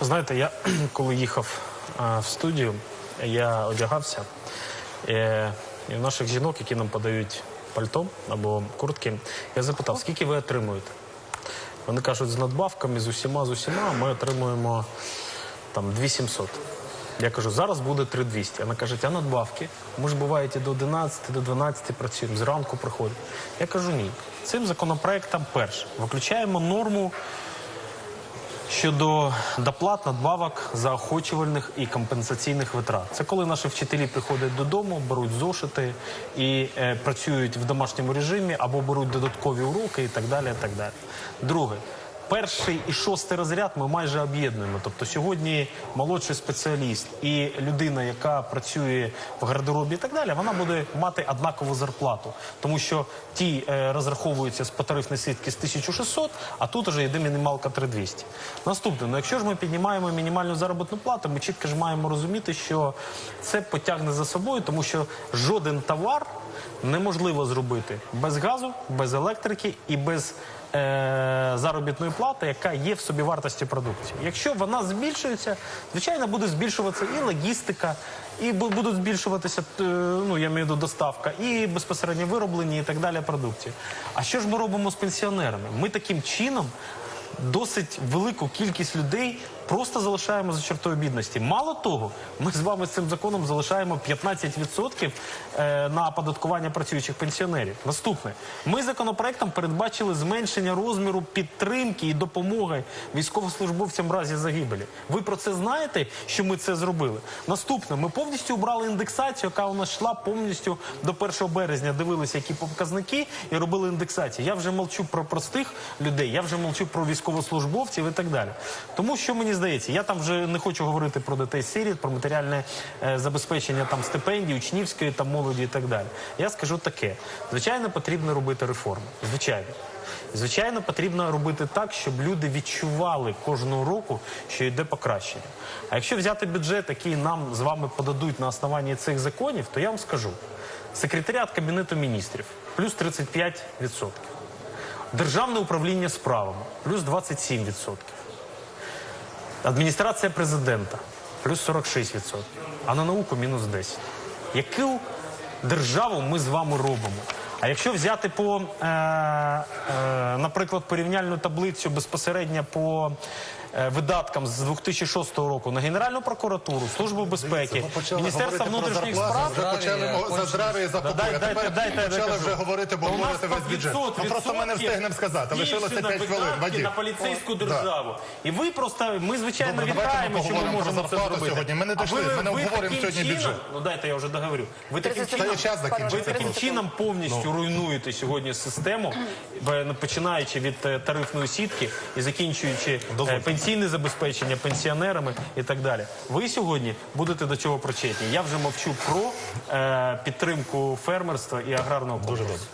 Знаєте, я коли їхав а, в студію, я одягався. е, І в наших жінок, які нам подають пальто або куртки, я запитав, скільки ви отримуєте? Вони кажуть, з надбавками, з усіма, з усіма ми отримуємо там 2700. Я кажу, зараз буде 3200. Вона каже, а надбавки? Ми ж буваєте до 11, до 12 працюємо, зранку приходять. Я кажу, ні. Цим законопроектом перше виключаємо норму щодо доплат, надбавок заохочувальних і компенсаційних витрат. Це коли наші вчителі приходять додому, беруть зошити і е, працюють в домашньому режимі або беруть додаткові уроки і так далі. І так далі. Друге. Перший і шостий розряд ми майже об'єднуємо. Тобто сьогодні молодший спеціаліст і людина, яка працює в гардеробі і так далі, вона буде мати однакову зарплату, тому що ті е, розраховуються з потарифної сітки з 1600, а тут вже йде мінімалка 3200. Наступне, ну якщо ж ми піднімаємо мінімальну заробітну плату, ми чітко ж маємо розуміти, що це потягне за собою, тому що жоден товар неможливо зробити без газу, без електрики і без е, заробітної плати, яка є в собівартості продукції. Якщо вона збільшується, звичайно, буде збільшуватися і логістика, і будуть збільшуватися е, ну я маю до доставка, і безпосередньо вироблені, і так далі продукції. А що ж ми робимо з пенсіонерами? Ми таким чином. Досить велику кількість людей просто залишаємо за чертою бідності. Мало того, ми з вами з цим законом залишаємо 15% е, на оподаткування працюючих пенсіонерів. Наступне, ми законопроектом передбачили зменшення розміру підтримки і допомоги військовослужбовцям в разі загибелі. Ви про це знаєте, що ми це зробили? Наступне, ми повністю обрали індексацію, яка у нас йшла повністю до 1 березня. Дивилися, які показники, і робили індексацію. Я вже мовчу про простих людей, я вже мовчу про військовослужбовців і так далі. Тому що мені здається, я там вже не хочу говорити про дітей сиріт, про матеріальне е, забезпечення там стипендій, учнівської там молоді і так далі. Я скажу таке: звичайно, потрібно робити реформи. Звичайно. Звичайно, потрібно робити так, щоб люди відчували кожного року, що йде покращення. А якщо взяти бюджет, який нам з вами подадуть на основанні цих законів, то я вам скажу: секретаріат Кабінету міністрів плюс 35%. Державне управління справами плюс 27%. Адміністрація президента плюс 46%, а на науку мінус 10%. Яку державу ми з вами робимо? А якщо взяти по, е, е, наприклад, порівняльну таблицю безпосередньо по видаткам з 2006 року на Генеральну прокуратуру, Службу безпеки, Міністерство внутрішніх справ. за здрав'я і за покой, а дайте- тепер почали вже говорити, бо говорити весь бюджет. 500 Ну просто ми не встигнемо сказати. Лишилося на 5 хвилин. Вадим. на поліцейську державу. І ви просто, ми звичайно вітаємо, що ми можемо це зробити. сьогодні. Ми не дійшли, ми не таким сьогодні бюджет. Ну дайте я вже договорю. Ви таким чином, ви таким повністю руйнуєте сьогодні систему, починаючи від е, тарифної сітки і закінчуючи е, пенсійне забезпечення пенсіонерами і так далі. Ви сьогодні будете до цього причетні. Я вже мовчу про е, підтримку фермерства і аграрного комплексу.